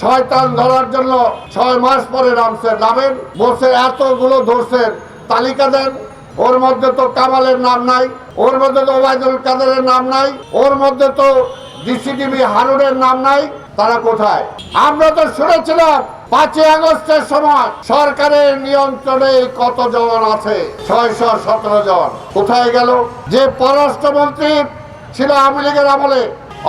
শয়তান ধরার জন্য ছয় মাস পরে নামছে নামেন বলছে এতগুলো ধরছেন, তালিকা দেন। ওর মধ্যে তো কামালের নাম নাই, ওর মধ্যে তো ওবায়দুল কাদেরের নাম নাই, ওর মধ্যে তো ডিসিটিভি হারুনের নাম নাই, তারা কোথায়? আমরা তো শুনেছিলাম, পাঁচই আগস্টের সময় সরকারের নিয়ন্ত্রণে কত জন আছে? ছয়শো সতেরো জন। কোথায় গেল? যে পররাষ্ট্রমন্ত্রী ছিল আওয়ামী লীগের আমলে,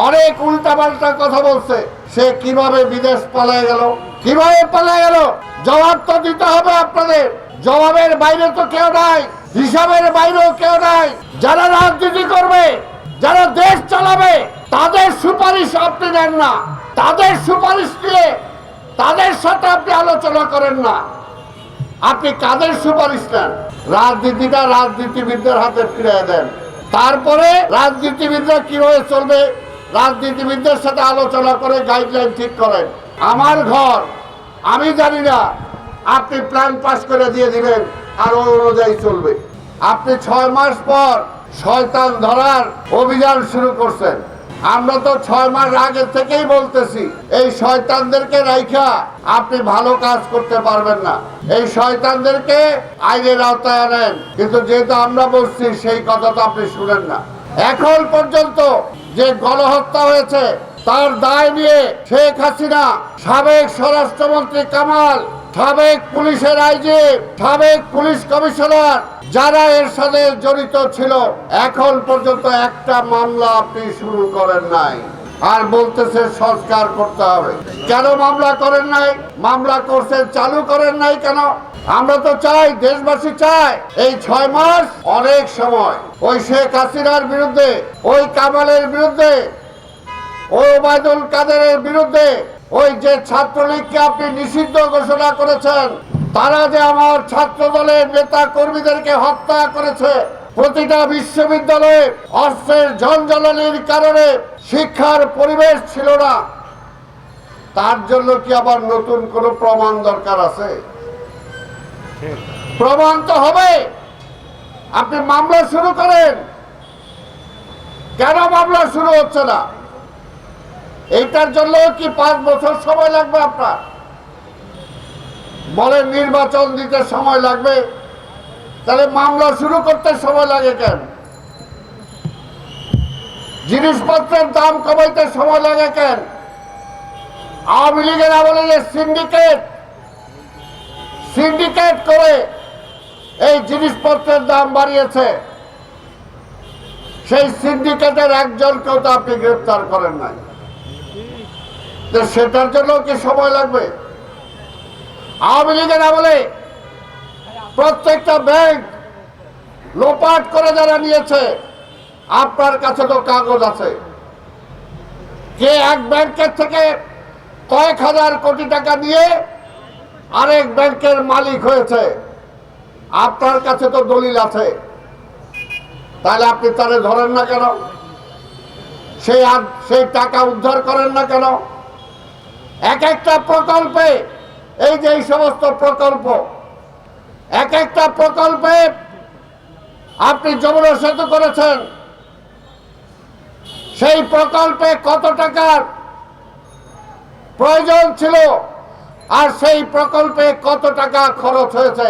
অনেক উল্টাপাল্টা কথা বলছে। সে কীভাবে বিদেশ পালায় গেল? কীভাবে পালায় গেল? জবাব তো দিতে হবে আপনাদের। জবাবের বাইরে তো কেউ নাই, হিসাবের বাইরেও কেউ নাই। যারা রাজনীতি করবে, যারা দেশ চালাবে, তাদের সুপারিশ আপনি নেন না। তাদের সুপারিশ নিয়ে তাদের সাথে আপনি আলোচনা করেন না। আপনি কাদের সুপারিশ নেন? রাজনীতিটা রাজনীতিবিদদের হাতে ফিরে দেন। তারপরে রাজনীতিবিদরা কীভাবে চলবে? রাজনীতিবিদদের সাথে আলোচনা করে গাইডলাইন ঠিক করেন। আমার ঘর, আমি জানি না, আপনি প্ল্যান পাস করে দিয়ে দিবেন আর ওই অনুযায়ী চলবে। আপনি ছয় মাস পর শয়তান ধরার অভিযান শুরু করছেন। আমরা তো ছয় মাস আগে থেকেই বলতেছি, এই শয়তানদেরকে রাইখা আপনি ভালো কাজ করতে পারবেন না। এই শয়তানদেরকে আইনের আওতায় আনেন। কিন্তু যেহেতু আমরা বলছি, সেই কথা তো আপনি শুনেন না। এখন পর্যন্ত যে গণহত্যা হয়েছে, তার দায় নিয়ে শেখ হাসিনা, সাবেক স্বরাষ্ট্রমন্ত্রী কামাল, সাবেক পুলিশের আইজি, সাবেক পুলিশ কমিশনার, যারা এর সাথে জড়িত ছিল, এখন পর্যন্ত একটা মামলা আপনি শুরু করেন নাই। আর বলতেছে সংস্কার করতে হবে। কেন মামলা করেন নাই? মামলা করছেন, চালু করেন নাই কেন? আমরা তো চাই, দেশবাসী চায়, এই ছয় মাস অনেক সময়। ওই শেখ হাসিনার বিরুদ্ধে, ওই কামালের বিরুদ্ধে ওই ওবায়দুল কাদেরের বিরুদ্ধে, ওই যে ছাত্রলীগকে আপনি নিষিদ্ধ ঘোষণা করেছেন, তারা যে আমার ছাত্র দলের নেতা কর্মীদেরকে হত্যা করেছে, প্রতিটা বিশ্ববিদ্যালয়ে অস্ত্রের ঝঞ্ঝালির কারণে শিক্ষার পরিবেশ ছিল না। তার জন্য কি আবার নতুন কোনো প্রমাণ দরকার আছে? প্রমাণ তো হবে। আপনি মামলা শুরু করেন। কেন মামলা শুরু হচ্ছে না? এইটার জন্য কি পাঁচ বছর সময় লাগবে আপনার? বলেন নির্বাচন দিতে সময় লাগবে। তাহলে মামলা শুরু করতে সময় লাগে কেন? জিনিসপত্রের দাম কমাইতে সময় লাগে কেন? আওয়ামী লীগের আমলে যে সিন্ডিকেট সিন্ডিকেট করে এই জিনিসপত্রের দাম বাড়িয়েছে, সেই সিন্ডিকেটের একজনকেও তো আপনি গ্রেপ্তার করেন নাই। তো সেটার জন্য কি সময় লাগবে? আওয়ামী লীগের আমলে প্রত্যেকটা ব্যাংক লোপাট করে যারা নিয়েছে আপনার কাছে তো কাগজ আছে। যে এক ব্যাংকের থেকে কয়েক হাজার কোটি টাকা নিয়ে আরেক ব্যাংকের মালিক হয়েছে, আপনার কাছে তো দলিল আছে। তাহলে আপনি তারে ধরেন না কেন? সেই সেই টাকা উদ্ধার করেন না কেন? এক একটা প্রকল্পে এই যে এই সমস্ত প্রকল্প, এক একটা প্রকল্পে আপনি যমুনা সেতু করেছেন। সেই প্রকল্পে কত টাকার প্রয়োজন ছিল? আর সেই প্রকল্পে কত টাকা খরচ হয়েছে?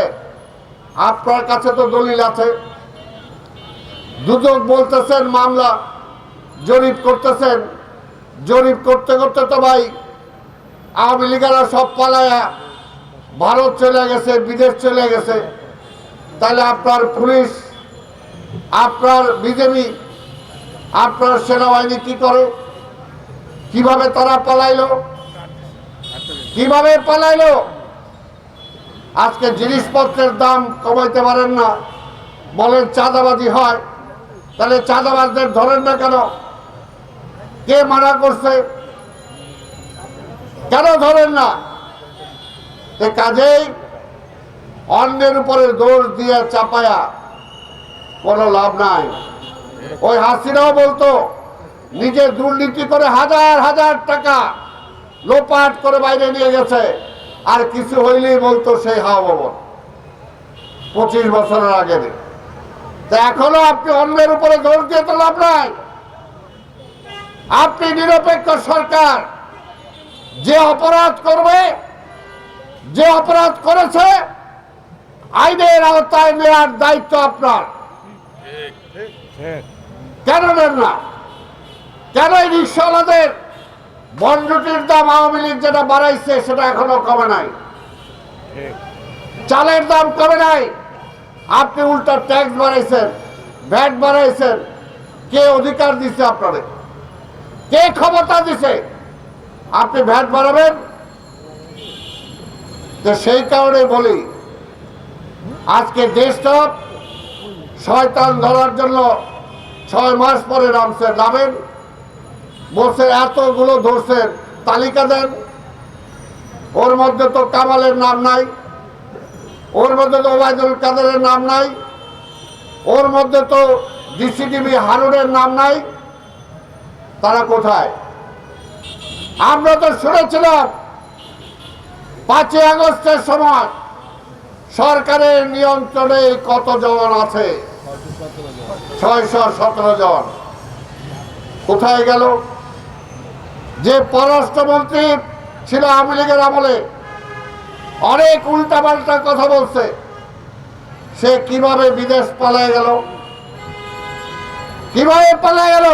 আপনার কাছে তো দলিল আছে। দুদক বলতেছেন, মামলা জরিপ করতেছেন। জরিপ করতে করতে তো ভাই আওয়ামী লীগেরা সব পালায়া ভারত চলে গেছে, বিদেশ চলে গেছে। তাহলে আপনার পুলিশ, আপনার বিজেপি আপনার সেনাবাহিনী কি করে? কীভাবে তারা পালাইলো? কীভাবে পালাইলো? আজকে জিনিসপত্রের দাম কমাইতে পারেন না। বলেন চাঁদাবাজি হয়। তাহলে চাঁদাবাজদের ধরেন না কেন? কে মানা করছে? কেন ধরেন না? কাজেই অন্যের উপরে দোষ দিয়ে চাপায়া কোনো লাভ নাই। ওই হাসিনাও বলতো নিজে দুর্নীতি করে হাজার হাজার টাকা লোপাট করে বাইরে নিয়ে গেছে, আর কিছু হইলেই বলতো সেই হাওয়া ভবন পঁচিশ বছরের আগে তা এখনও আপনি অন্যের উপরে দোষ দিয়ে তো লাভ নাই। আপনি নিরপেক্ষ সরকার, যে অপরাধ করবে, যে অপরাধ করেছে, আইনের আওতায় নেওয়ার দায়িত্ব আপনার। কেন নেন না? কেন এই রিক্সাওয়ালাদের বন্ডটির দাম আওয়ামী লীগ যেটা বাড়াইছে সেটা এখনও কমে নাই? চালের দাম কমে নাই? আপনি উল্টা ট্যাক্স বাড়াইছেন ভ্যাট বাড়াইছেন কে অধিকার দিছে আপনাদের? কে ক্ষমতা দিছে? আপনি ভ্যাট বাড়াবেন? তো সেই কারণে বলি আজকে দেশটা শয়তান ধরার জন্য ছয় মাস পরে নামছেন নামেন বলছে এতগুলো ধরছেন, তালিকা দেন। ওর মধ্যে তো কামালের নাম নাই, ওর মধ্যে তো ওবায়দুল কাদেরের নাম নাই, ওর মধ্যে তো ডিসিটিভি হারুনের নাম নাই। তারা কোথায়? আমরা তো শুনেছিলাম, পাঁচই আগস্টের সময় সরকারের নিয়ন্ত্রণে কতজন আছে। ছয়শো সতেরো জন কোথায় গেল? যে পররাষ্ট্রমন্ত্রী ছিল আওয়ামী লীগের আমলে, অনেক উল্টাপাল্টা কথা বলছে। সে কীভাবে বিদেশ পালায় গেল? কীভাবে পালায় গেল?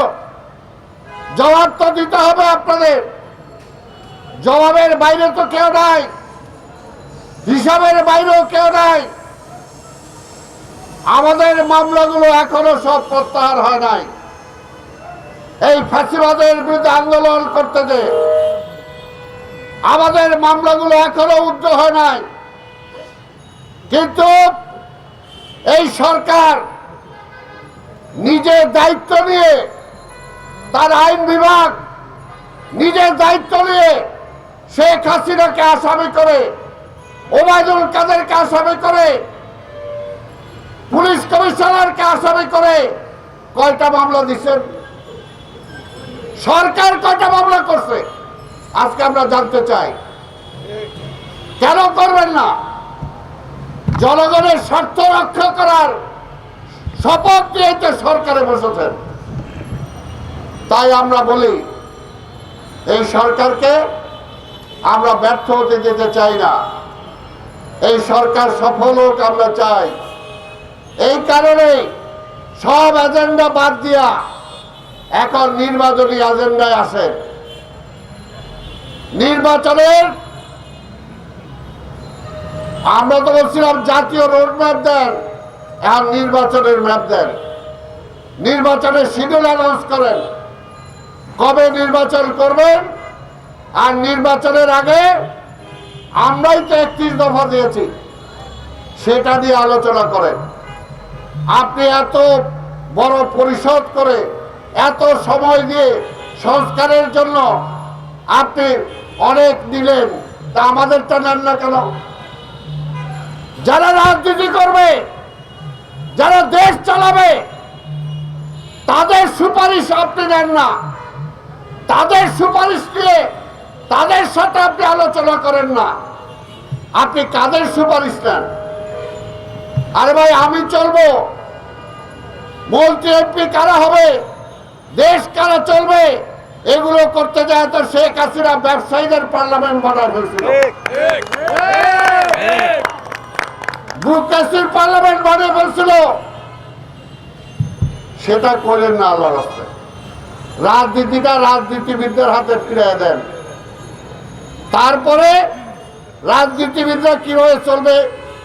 জবাব তো দিতে হবে আপনাদের। জবাবের বাইরে তো কেউ নাই। হিসাবের বাইরেও কেউ নাই। আমাদের মামলাগুলো এখনও সব প্রত্যাহার হয় নাই। এই ফাঁসিবাদের বিরুদ্ধে আন্দোলন করতে যে আমাদের মামলাগুলো এখনও উদ্ধ হয় নাই। কিন্তু এই সরকার নিজের দায়িত্ব নিয়ে, তার আইন বিভাগ নিজের দায়িত্ব নিয়ে শেখ হাসিনাকে আসামি করে, ওবায়দুল কাদেরকে আসামি করে পুলিশ কমিশনারকে আসামি করে কয়টা মামলা দিচ্ছেন সরকার কয়টা মামলা করছে? আজকে আমরা জানতে চাই। কেন করবেন না? জনগণের স্বার্থ রক্ষা করার শপথ নিয়ে সরকারে বসেছেন। তাই আমরা বলি, এই সরকারকে আমরা ব্যর্থ হতে দিতে চাই না। এই সরকার সফল হোক আমরা চাই। এই কারণে সব এজেন্ডা বাদ দিয়া এখন নির্বাচনী এজেন্ডায় আসে নির্বাচনের আমরা তো বলছিলাম জাতীয় রোড ম্যাপ দেন এখন নির্বাচনের ম্যাপ দেন। নির্বাচনের শিডিউল অ্যানাউন্স করেন, কবে নির্বাচন করবেন, আর নির্বাচনের আগে আমরাই তো একত্রিশ দফা দিয়েছি, সেটা নিয়ে আলোচনা করেন। আপনি এত বড় পরিশোধ করে এত সময় দিয়ে সংস্কারের জন্য আপনি অনেক দিলেন, তা আমাদেরটা নেন না কেন? যারা রাজনীতি করবে, যারা দেশ চালাবে, তাদের সুপারিশ আপনি নেন না। তাদের সুপারিশ নিয়ে তাদের সাথে আপনি আলোচনা করেন না। আপনি কাদের সুপারিশ নেন? আরে ভাই, আমি চলবো। মন্ত্রী এমপি কারা হবে? দেশ কারা চলবে? এগুলো করতে যায় তো শেখ হাসিনা ব্যবসায়ীদের পার্লামেন্ট বানায় ফেলছিল। বুকাসির পার্লামেন্ট বানিয়ে ফেলছিল। সেটা করেন না আল্লাহ রাস্তায়। রাজনীতিটা রাজনীতিবিদদের হাতে ফিরিয়ে দেন। তারপরে রাজনীতিবিদরা কীভাবে চলবে?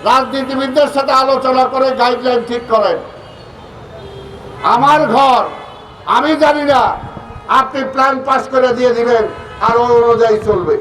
রাজনীতিবিদদের সাথে আলোচনা করে গাইডলাইন ঠিক করেন। আমার ঘর, আমি জানি না, আপনি প্ল্যান পাস করে দিয়ে দিবেন, আর অনুযায়ী চলবে।